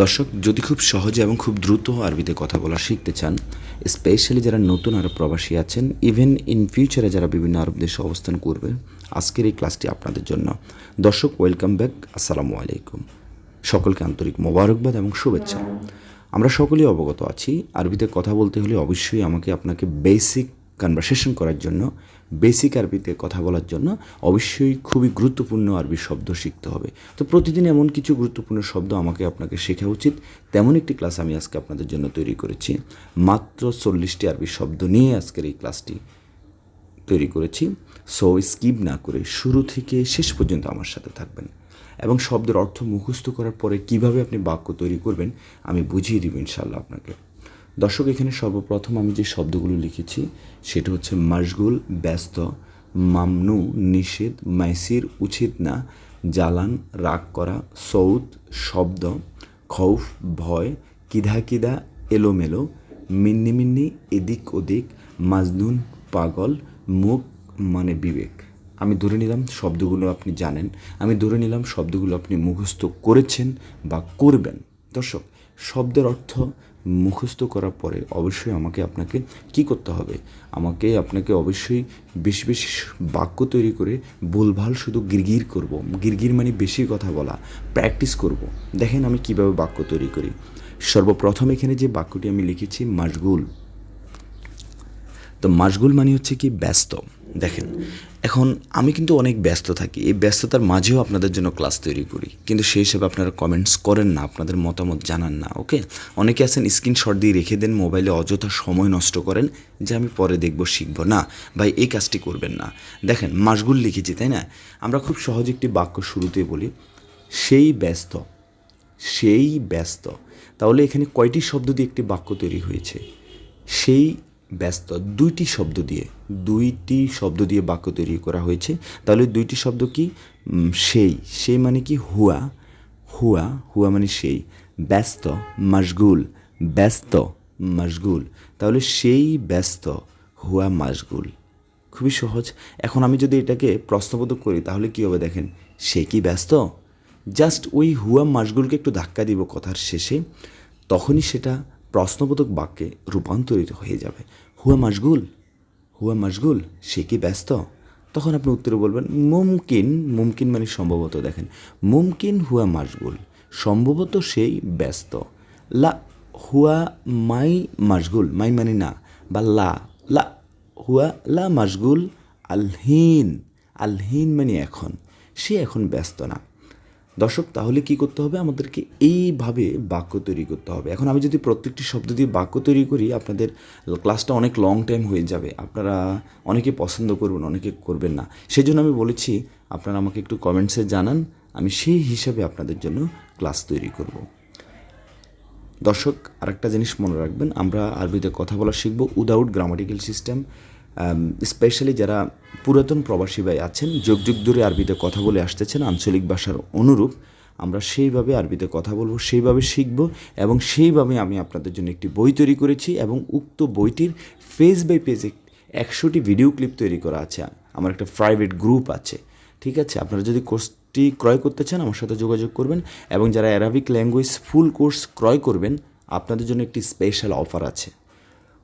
দর্শক, যদি খুব সহজে এবং খুব দ্রুত আরবিতে কথা বলা শিখতে চান স্পেশালি যারা নতুন আরব প্রবাসী আছেন ইভেন ইন ফিউচারে যারা বিভিন্ন আরব দেশে অবস্থান করবে, আজকের এই ক্লাসটি আপনাদের জন্য। দর্শক ওয়েলকাম ব্যাক আসসালামু আলাইকুম। সকলকে আন্তরিক মোবারকবাদ এবং শুভেচ্ছা। আমরা সকলেই অবগত আছি, আরবিতে কথা বলতে হলে অবশ্যই আমাকে আপনাকে বেসিক কনভারসেশন করার জন্য বেসিক আরবিতে কথা বলার জন্য অবশ্যই খুবই গুরুত্বপূর্ণ আরবি শব্দ শিখতে হবে। তো প্রতিদিন এমন কিছু গুরুত্বপূর্ণ শব্দ আমাকে আপনাকে শেখা উচিত। তেমন একটি ক্লাস আমি আজকে আপনাদের জন্য তৈরি করেছি। মাত্র চল্লিশটি আরবি শব্দ নিয়ে আজকের এই ক্লাসটি তৈরি করেছি। সো স্কিপ না করে শুরু থেকে শেষ পর্যন্ত আমার সাথে থাকবেন। এবং শব্দের অর্থ মুখস্থ করার পরে কীভাবে আপনি বাক্য তৈরি করবেন, আমি বুঝিয়ে দিব ইনশাল্লাহ আপনাকে। দর্শক, এখানে সর্বপ্রথম আমি যে শব্দগুলো লিখেছি, সেটা হচ্ছে মাসগুল ব্যস্ত, মামনু, নিষেধ, মাইসির, উচিত না, জ্বালান, রাগ করা সৌদ শব্দ, খৌফ, ভয়, কিধা কিধা, এলোমেলো, মিন্নি মিন্নি, এদিক ওদিক, মাজনুন, পাগল, মুখ মানে বিবেক। আমি ধরে নিলাম শব্দগুলো আপনি জানেন, আমি ধরে নিলাম শব্দগুলো আপনি মুখস্থ করেছেন বা করবেন। দর্শক, শব্দের অর্থ মুখস্থ করার পরে অবশ্যই আমাকে আপনাকে কি করতে হবে? আমাকে আপনাকে অবশ্যই বেশি বেশি বাক্য তৈরি করে ভুলভাল শুধু গিরগির করব। গিরগির মানে বেশি কথা বলা, প্র্যাকটিস করব। দেখেন আমি কীভাবে বাক্য তৈরি করি। সর্বপ্রথম এখানে যে বাক্যটি আমি লিখেছি মাসগুল তো মাসগুল মানে হচ্ছে কি ব্যস্ত। দেখেন, এখন আমি কিন্তু অনেক ব্যস্ত থাকি। এই ব্যস্ততার মাঝেও আপনাদের জন্য ক্লাস তৈরি করি। কিন্তু সেই হিসেবে আপনারা কমেন্টস করেন না, আপনাদের মতামত জানান না ওকে অনেকে আছেন স্ক্রিনশট দিয়ে রেখে দেন মোবাইলে অযথা সময় নষ্ট করেন যে আমি পরে দেখব, শিখব। না, ভাই, এই কাজটি করবেন না। দেখেন মাসগুল লিখেছি, তাই না? আমরা খুব সহজ একটি বাক্য শুরুতে বলি, সেই ব্যস্ত সেই ব্যস্ত। তাহলে এখানে কয়টি শব্দ দিয়ে একটি বাক্য তৈরি হয়েছে? সেই ব্যস্ত। দুইটি শব্দ দিয়ে, দুইটি শব্দ দিয়ে বাক্য তৈরি করা হয়েছে। তাহলে দুইটি শব্দ কি? সেই। সেই মানে কি? হুয়া। হুয়া। হুয়া মানে সেই। ব্যস্ত মাসগুল ব্যস্ত মাসগুল তাহলে সেই ব্যস্ত, হুয়া মাসগুল খুবই সহজ। এখন আমি যদি এটাকে প্রশ্নবোধক করি, তাহলে কী হবে দেখেন? সে কি ব্যস্ত? জাস্ট ওই হুয়া মাসগুলকে একটু ধাক্কা দিব কথার শেষে। তখনই সেটা প্রশ্নবোধক বাক্যে রূপান্তরিত হয়ে যাবে। হুয়া মাসগুল হুয়া মাসগুল সে কি ব্যস্ত? তখন আপনি উত্তরে বলবেন, মুমকিন। মুমকিন মানে সম্ভবত, দেখেন। মুমকিন, হুয়া মাসগুল সম্ভবত সেই ব্যস্ত। লা, হুয়া মাই মাসগুল মাই মানে না, বা লা। লা, হুয়া লা মাসগুল আলহীন। আলহীন মানে এখন। সে এখন ব্যস্ত না। দর্শক, তাহলে কি করতে হবে? আমাদেরকে এইভাবে বাক্য তৈরি করতে হবে। এখন আমি যদি প্রত্যেকটি শব্দ দিয়ে বাক্য তৈরি করি, আপনাদের ক্লাসটা অনেক লং টাইম হয়ে যাবে। আপনারা অনেকে পছন্দ করবেন, অনেকে করবেন না। সেই জন্য আমি বলেছি, আপনারা আমাকে একটু কমেন্টসে জানান। আমি সেই হিসাবে আপনাদের জন্য ক্লাস তৈরি করব। দর্শক, আরেকটা জিনিস মনে রাখবেন। আমরা আরবিতে কথা বলা শিখব। উইদাউট গ্রামাটিক্যাল সিস্টেম স্পেশালি যারা পুরাতন প্রবাসী ভাই আছেন, যুগ যুগ ধরে আরবিতে কথা বলে আসতেছেন, আঞ্চলিক ভাষার অনুরূপ, আমরা সেইভাবে আরবিতে কথা বলব, সেইভাবে শিখব এবং সেইভাবে আমি আপনাদের জন্য একটি বই তৈরি করেছি এবং উক্ত বইটির পেজ বাই পেজে একশোটি ভিডিও ক্লিপ তৈরি করা আছে। আমার একটা প্রাইভেট গ্রুপ আছে। ঠিক আছে? আপনারা যদি কোর্সটি ক্রয় করতে চান, আমার সাথে যোগাযোগ করবেন এবং যারা অ্যারাবিক ল্যাঙ্গুয়েজ ফুল কোর্স ক্রয় করবেন, আপনাদের জন্য একটি স্পেশাল অফার আছে।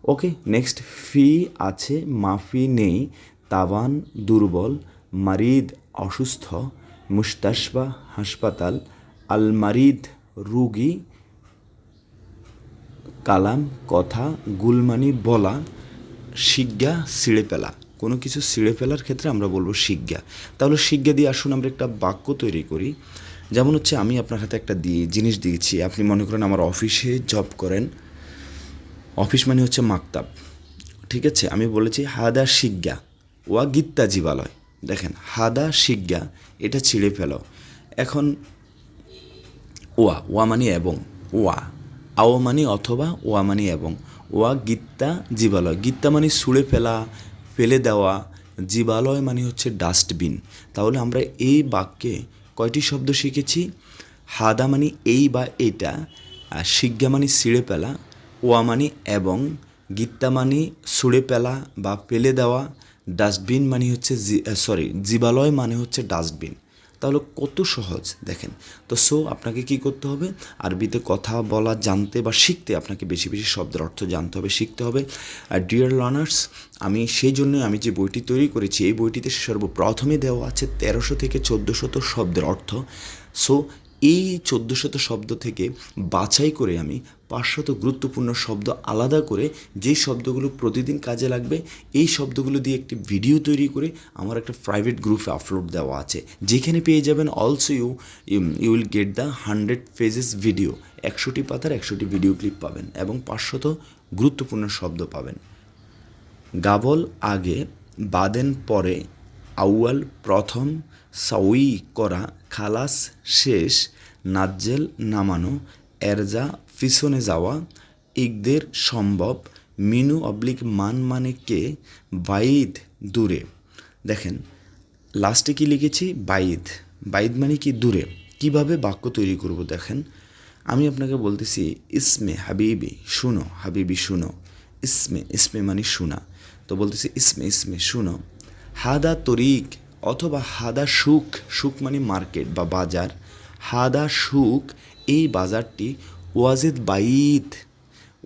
ওকে নেক্সট ফি আছে, মাফি নেই তাবান দুর্বল, মারিদ অসুস্থ মুস্তাশবা হাসপাতাল আলমারিদ রুগী, কালাম কথা, গুলমানি বলা শিজ্ঞা ছিঁড়ে ফেলা। কোনো কিছু ছিঁড়ে ফেলার ক্ষেত্রে আমরা বলব শিজ্ঞা তাহলে শিজ্ঞা দিয়ে আসুন, আমরা একটা বাক্য তৈরি করি। যেমন হচ্ছে, আমি আপনার হাতে একটা দিয়ে, জিনিস দিয়েছি। আপনি মনে করেন আমার অফিসে জব করেন। অফিস মানে হচ্ছে মাকতাব। ঠিক আছে? আমি বলেছি হাদা শিজ্ঞা ওয়া গীতা জীবালয়। দেখেন, হাদা শিজ্ঞা এটা ছিঁড়ে ফেলো। এখন ওয়া ওয়া মানে এবং, ওয়া। আও মানে অথবা, ওয়া মানে এবং। ওয়া গীতা জীবালয়। গীতা মানে ছুঁড়ে ফেলা, ফেলে দেওয়া। জীবালয় মানে হচ্ছে ডাস্টবিন। তাহলে আমরা এই বাক্যে কয়টি শব্দ শিখেছি? হাদা মানে এই বা এটা, আর শিজ্ঞা মানে ছিঁড়ে ফেলা ওয়া মানে এবং গীতা মানে ছুঁড়ে ফেলা বা ফেলে দেওয়া ডাস্টবিন মানে হচ্ছে সরি জীবালয় মানে হচ্ছে ডাস্টবিন। তাহলে কত সহজ, দেখেন। তো সো, আপনাকে কি করতে হবে? আরবিতে কথা বলা, জানতে বা শিখতে আপনাকে বেশি বেশি শব্দের অর্থ জানতে হবে, শিখতে হবে। আর ডিয়ার লার্নার্স আমি সেই জন্য আমি যে বইটি তৈরি করেছি, এই বইটিতে সর্বপ্রথমে দেওয়া আছে তেরোশো থেকে চোদ্দোশত শব্দের অর্থ। সো এই চোদ্দোশত শব্দ থেকে বাছাই করে আমি পাঁচশত গুরুত্বপূর্ণ শব্দ আলাদা করে যেই শব্দগুলো প্রতিদিন কাজে লাগবে, এই শব্দগুলো দিয়ে একটি ভিডিও তৈরি করে আমার একটা প্রাইভেট গ্রুপে আপলোড দেওয়া আছে। যেখানে পেয়ে যাবেন also you you will get the hundred pages video একশোটি পাতার একশোটি ভিডিও ক্লিপ পাবেন এবং পাঁচশত গুরুত্বপূর্ণ শব্দ পাবেন। গাবল আগে, বাদেন পরে, আউয়াল প্রথম, সাউই করা খালাস শেষ, নাজ্জেল নামানো, এরজা পিছনে যাওয়া, ইকদের সম্ভব, মিনু অবলিক মান মানে কে, বাইদ দূরে। দেখেন, লাস্টে কি লিখেছি? বাইদ। বাইদ মানে কি? দূরে। কীভাবে বাক্য তৈরি করব দেখেন? আমি আপনাকে বলতেছি, ইসমে হাবিবি, শুনো হাবিবি শুনো। ইসমে ইসমে মানে শোনা। তো বলতেছি, ইসমে ইসমে, শুনো। হাদা তরিক অথবা হাদা সুখ সুখ মানে মার্কেট বা বাজার, হাদা সুখ এই বাজারটি ওয়াজেদ বাইদ।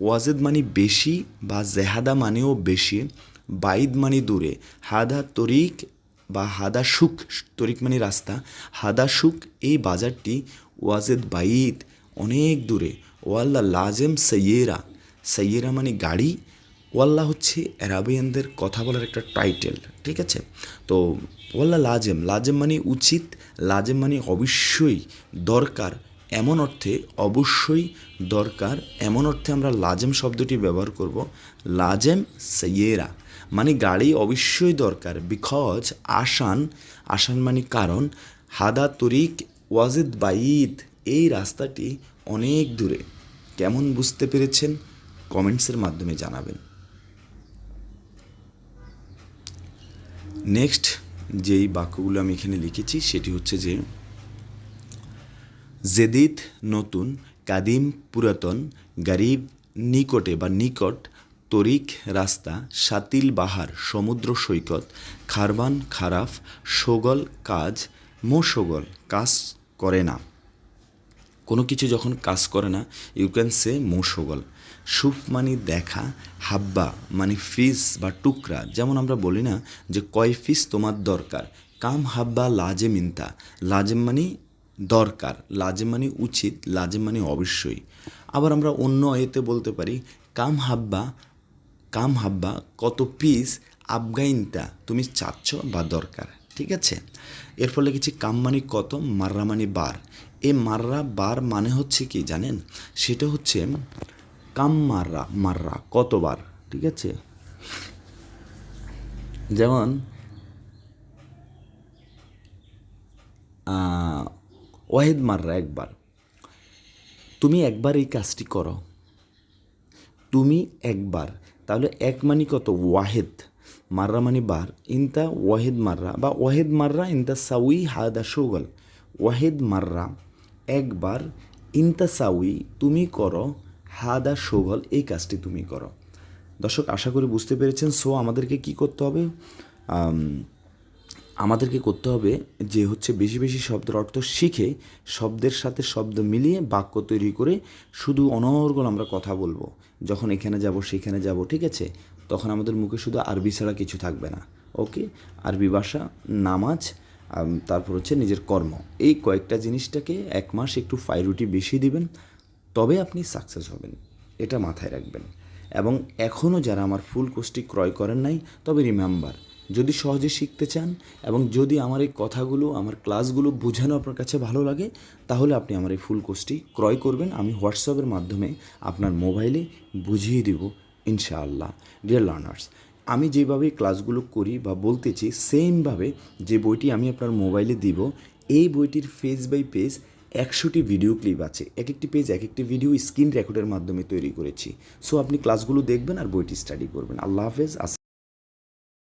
ওয়াজেদ মানে বেশি বা জেহাদা মানেও বেশি, বাইদ মানে দূরে। হাদা তরিক বা হাদা সুখ তরিক মানে রাস্তা। হাদা সুখ এই বাজারটি ওয়াজেদ বাইদ, অনেক দূরে। ওয়াল্লা লাজেম সৈয়েরা। সৈয়েরা মানে গাড়ি ওয়াল্লা হচ্ছে অ্যারাবিয়ানদের কথা বলার একটা টাইটেল ঠিক আছে? তো ওয়াল্লা লাজেম লাজেম মানে উচিত, লাজেম মানে অবশ্যই দরকার এমন অর্থে, অবশ্যই দরকার এমন অর্থে আমরা লাজেম শব্দটি ব্যবহার করব, লাজেম সৈয়েরা মানে গাড়ি অবশ্যই দরকার বিকজ আসান আসান মানে কারণ, হাদা তরিক ওয়াজিদ বাইদ, এই রাস্তাটি অনেক দূরে। কেমন বুঝতে পেরেছেন? কমেন্টসের মাধ্যমে জানাবেন। নেক্সট যেই বাক্যগুলো আমি এখানে লিখেছি, সেটি হচ্ছে যে জেদিদ নতুন, কাদিম পুরাতন, গরিব নিকটে বা নিকট তরিক রাস্তা সাতিল বাহার, সমুদ্র সৈকত, খারবান খারাফ, সোগল কাজ মোসগল কাজ করে না। কোনো কিছু যখন কাজ করে না ইউ ক্যান সে মোসগল। সুফ মানে দেখা, হাব্বা মানে ফিস বা টুকরা। যেমন আমরা বলি না যে কয় ফিস তোমার দরকার। কাম, হাব্বা লাজেম ইনতা লাজেম মানে দরকার লাজেম মানে উচিত লাজেম মানে অবশ্যই। আবার আমরা অন্য এতে বলতে পারি, কাম, হাব্বা কাম, হাব্বা, কত পিস আফগাইনটা তুমি চাচ্ছ বা দরকার। ঠিক আছে? এর ফলে কাম মানে কত? মাররা মানে বার। এ মাররা, বার মানে হচ্ছে কি জানেন? সেটা হচ্ছে কাম মাররা মাররা কতবার? ঠিক আছে? যেমন ওয়াহিদ মাররা একবার। তুমি একবার এই কাজটি করো। তুমি একবার। তাহলে এক মানি কত? ওয়াহেদ। মাররা মানে বার, ইনতা ওয়াহেদ মাররা, বা ওয়াহেদ মাররা, ইনতা সাউই হাদা সুগল ওয়াহেদ মাররা, একবার, ইনতা সাউই, তুমি করো, হাদা সুগল এই কাজটি তুমি করো। দর্শক, আশা করি বুঝতে পেরেছেন। সো, আমাদেরকে কি করতে হবে? আমাদেরকে করতে হবে যে হচ্ছে বেশি বেশি শব্দের অর্থ শিখে শব্দের সাথে শব্দ মিলিয়ে বাক্য তৈরি করে শুধু অনর্গল আমরা কথা বলব। যখন এখানে যাব, সেখানে যাব, ঠিক আছে? তখন আমাদের মুখে শুধু আরবি ছাড়া কিছু থাকবে না। ওকে? আরবি ভাষা, নামাজ তারপর হচ্ছে নিজের কর্ম। এই কয়েকটা জিনিসটাকে এক মাস একটু ফাইরুটি বেশি দিবেন, তবে আপনি সাকসেস হবেন। এটা মাথায় রাখবেন। এবং এখনও যারা আমার ফুল কোর্সটি ক্রয় করেন নাই, তবে রিমেম্বার যদি সহজে শিখতে চান এবং যদি আমার এই কথাগুলো, আমার ক্লাসগুলো বোঝানো আপনার কাছে ভালো লাগে, তাহলে আপনি আমার এই ফুল কোর্সটি ক্রয় করবেন। আমি হোয়াটসঅ্যাপের মাধ্যমে আপনার মোবাইলে বুঝিয়ে দেব ইনশাআল্লাহ। ডিয়ার লার্নার্স আমি যেভাবে ক্লাসগুলো করি বা বলতেছি সেমভাবে যে বইটি আমি আপনার মোবাইলে দিব, এই বইটির ফেজ বাই পেজ একশোটি ভিডিও ক্লিপ আছে। এক একটি পেজ এক একটি ভিডিও স্ক্রিন রেকর্ডের মাধ্যমে তৈরি করেছি। সো আপনি ক্লাসগুলো দেখবেন আর বইটি স্টাডি করবেন। আল্লাহ হাফেজ